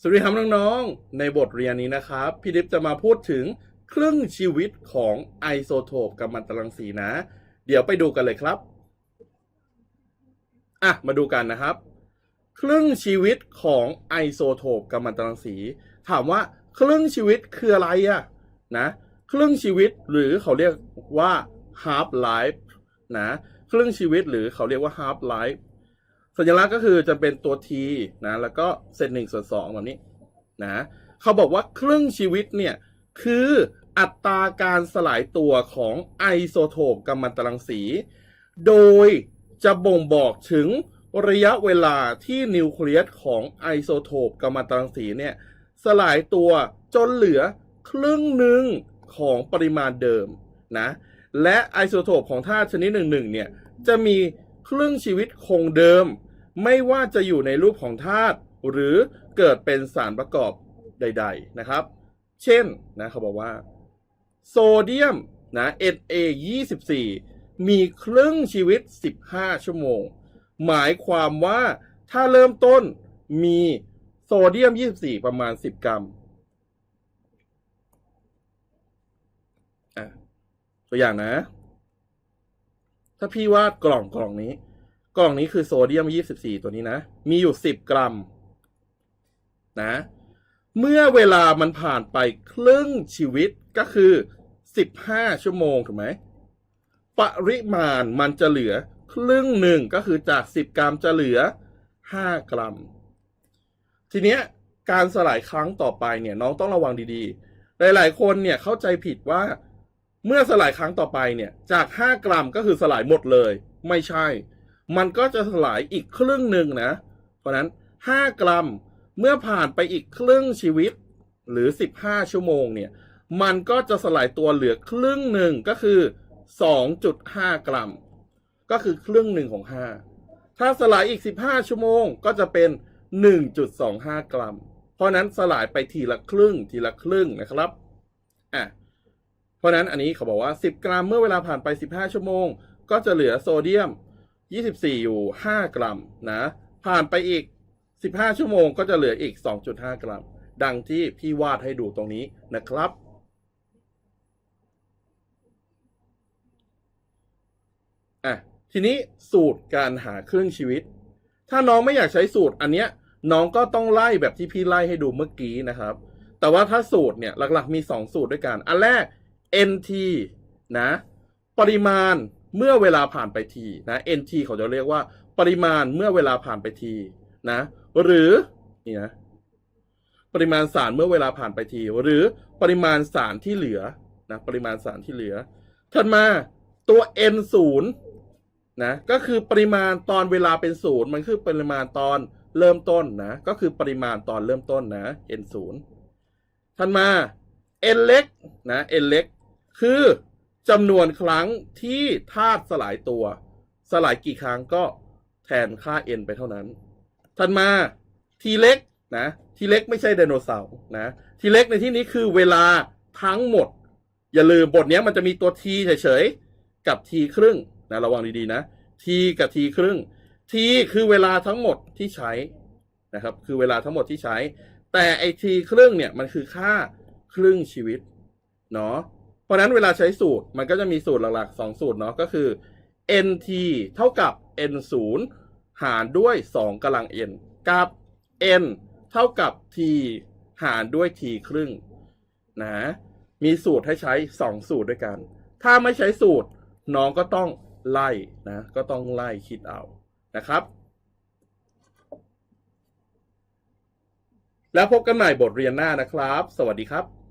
สวัสดีครับน้องๆ ในบทเรียนนี้นะครับ พี่ดิฟจะมาพูดถึงครึ่งชีวิตของไอโซโทปกัมมันตรังสีนะ เดี๋ยวไปดูกันเลยครับอะมาดูกันนะครับ ครึ่งชีวิตของไอโซโทปกัมมันตรังสี ถามว่าครึ่งชีวิตคืออะไรอะนะครึ่งชีวิตหรือเขาเรียกว่า half life นะครึ่งชีวิตหรือเขาเรียกว่า half life สัญลักษณ์ก็คือจะเป็นตัว t นะ แล้วก็เศษหนึ่งส่วนสองแบบนี้นะเขาบอกว่าครึ่งชีวิตเนี่ย คืออัตราการสลายตัวของไอโซโทปกัมมันตรังสี โดยจะบ่งบอกถึงระยะเวลาที่นิวเคลียสของไอโซโทปกัมมันตรังสีเนี่ย สลายตัวจนเหลือครึ่งหนึ่งของปริมาณเดิมนะ และไอโซโทปของธาตุชนิดหนึ่งๆเนี่ย จะมีครึ่งชีวิตคงเดิม ไม่ว่าจะอยู่ในรูปของธาตุหรือเกิดเป็นสารประกอบใด ๆนะครับ เช่นนะเขาบอกว่า โซเดียมนะ Na24 มีครึ่งชีวิต 15 ชั่วโมง หมายความว่าถ้าเริ่มต้นมีโซเดียม 24 ประมาณ 10 กรัมตัวอย่างนะ ถ้าพี่วาดกล่องกล่องนี้ กล่องนี้คือโซเดียม 24 ตัวนี้นะ มีอยู่ 10 กรัม นะ เมื่อเวลามันผ่านไปครึ่งชีวิตก็คือ 15 ชั่วโมงถูกไหม ปริมาณมันจะเหลือครึ่งหนึ่งก็คือจาก 10 กรัมจะเหลือ 5 กรัม ทีเนี้ยการสลายครั้งต่อไปเนี่ยน้องต้องระวังดีๆ หลายๆ คนเนี่ยเข้าใจผิดว่าเมื่อสลายครั้งต่อไปเนี่ยจาก 5 กรัมก็คือสลายหมดเลย ไม่ใช่ มันก็จะสลายอีกครึ่งหนึ่งนะ เพราะนั้น 5 กรัมเมื่อผ่านไปอีกครึ่งชีวิตหรือ 15 ชั่วโมงเนี่ย มันก็จะสลายตัวเหลือครึ่งหนึ่งก็คือ 2.5 กรัม ก็คือครึ่งหนึ่งของ 5 ถ้าสลายอีก 15 ชั่วโมงก็จะเป็น 1.25 กรัม เพราะนั้นสลายไปทีละครึ่งทีละครึ่งนะครับอะเพราะนั้นอันนี้เขาบอกว่า 10 กรัมเมื่อเวลาผ่านไป 15 ชั่วโมง ก็จะเหลือโซเดียม 24 อยู่ 5 กรัมนะ ผ่านไปอีก 15 ชั่วโมงก็จะเหลืออีก 2.5 กรัม ดังที่พี่วาดให้ดูตรงนี้นะครับ อะ ทีนี้สูตรการหาครึ่งชีวิต ถ้าน้องไม่อยากใช้สูตรอันเนี้ยน้องก็ต้องไล่แบบที่พี่ไล่ให้ดูเมื่อกี้นะครับ แต่ว่าถ้าสูตรเนี่ยหลักๆมี 2 สูตรด้วยกัน อันแรก nt นะ ปริมาณ เมื่อเวลาผ่านไปทีนะ nt เขาจะเรียกว่าปริมาณเมื่อเวลาผ่านไปทีนะ หรือนี่นะปริมาณสารเมื่อเวลาผ่านไปที หรือปริมาณสารที่เหลือนะปริมาณสารที่เหลือถัดมาตัว n ศูนย์นะก็คือปริมาณตอนเวลาเป็นศูนย์มันคือปริมาณตอนเริ่มต้นนะก็คือปริมาณตอนเริ่มต้นนะ n ศูนย์ถัดมา n เล็กนะ n เล็กคือ จำนวนครั้งที่ธาตุสลายตัว สลายกี่ครั้งก็แทนค่า n ไปเท่านั้นถัดมา t เล็กนะ t เล็กไม่ใช่ไดโนเสาร์นะ t เล็กในที่นี้คือเวลาทั้งหมด อย่าลืมบทนี้มันจะมีตัว t เฉยๆ กับ t ครึ่งนะระวังดีๆนะ t กับ t ครึ่ง t คือเวลาทั้งหมดที่ใช้นะครับคือเวลาทั้งหมดที่ใช้ แต่ไอ t ครึ่งเนี่ยมันคือค่าครึ่งชีวิตเนาะ เพราะนั้นเวลาใช้สูตรมันก็จะมีสูตรหลักๆ 2 สูตรเนาะก็คือ nt เท่ากับ n 0หารด้วย 2กำลัง n กับ n เท่ากับ t หารด้วย t ครึ่งนะมีสูตรให้ใช้ 2 สูตรด้วยกัน ถ้าไม่ใช้สูตรน้องก็ต้องไล่นะก็ต้องไล่คิดเอานะครับ แล้วพบกันใหม่บทเรียนหน้านะครับ สวัสดีครับ